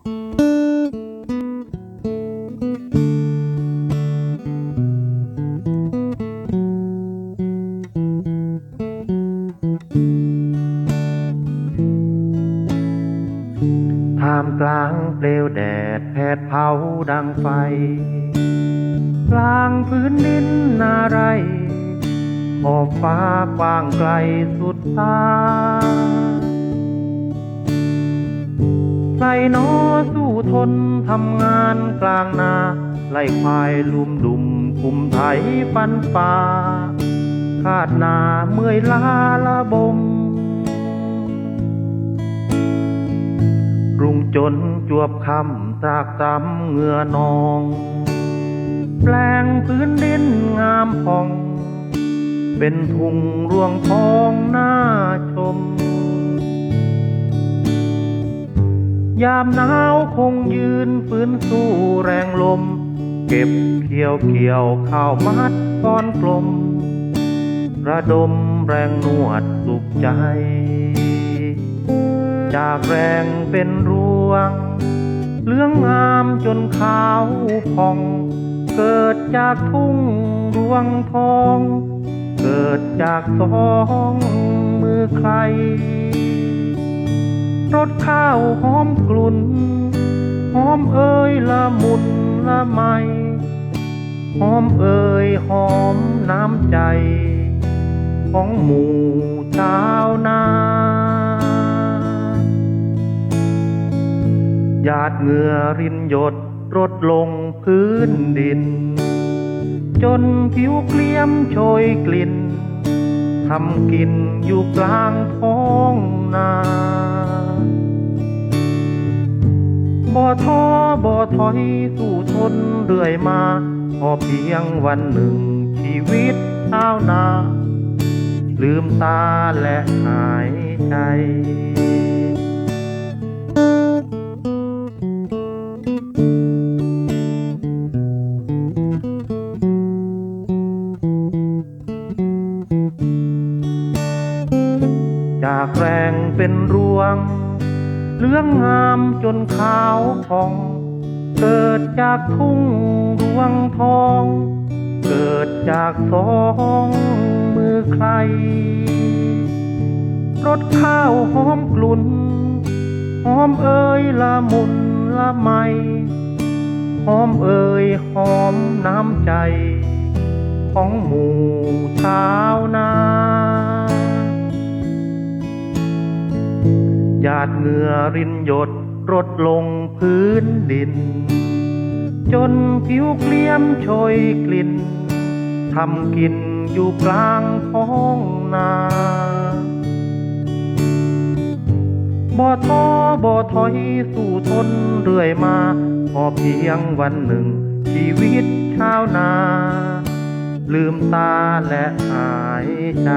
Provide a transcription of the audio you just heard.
ท่ามกลางเปลวแดดแผดเผาดังไฟ กลางพื้นดินนาไรขอบฟ้ากว้างไกลสุดตาใครหนอ ทนทำงานกลางนา ไล่ควายลุมดุมคุมไถฟันป่าคาดนาเมื่อยลาละบมรุงจนจวบคำตากตำเหงื่อนอง แปลงพื้นดินงามผ่อง เป็นทุ่งรวงทองน่าชม ยามหนาวคงยืนฟื้นสู้แรงลม เก็บเกี่ยวเกี่ยวข้าวมัดก้อนกลม ระดมแรงนวดสุขใจ จากแรงเป็นรวง เลื้องงามจนขาวผ่อง เกิดจากทุ่งรวงทอง เกิดจากสองมือใคร รสข้าวหอมกลุ่นหอมเอ่ยละมุนละไมหอมเอ่ยหอมน้ำใจ ของหมู่ชาวนาหยาดเหงื่อรินหยดรดลงพื้นดิน จนผิวเกลี้ยมโชยกลิ่นทำกินอยู่กลางท้องนา บ่ท้อบ่ถอยสู้ทนเรื่อยมา พอเพียงวันหนึ่งชีวิตชาวนา ลืมตาและหายใจจากแรงเป็นรวง เหลืองงามจนขาวผ่อง เกิดจากทุ่งรวงทอง เกิดจากสองมือใครรสข้าวหอมกลุ่น หอมเอ่ยละมุนละไม หอมเอ่ยหอมน้ำใจ ของหมู่ชาวนา หยาดเหงื่อรินหยดรดลงพื้นดิน จนผิวเกลี้ยมโชยกลิ่นทำกินอยู่กลางท้องนาบ่ท้อบ่ถอยสู้ทนเรื่อยมาพอเพียงวันหนึ่ง ชีวิตชาวนา ลืมตาและหายใจ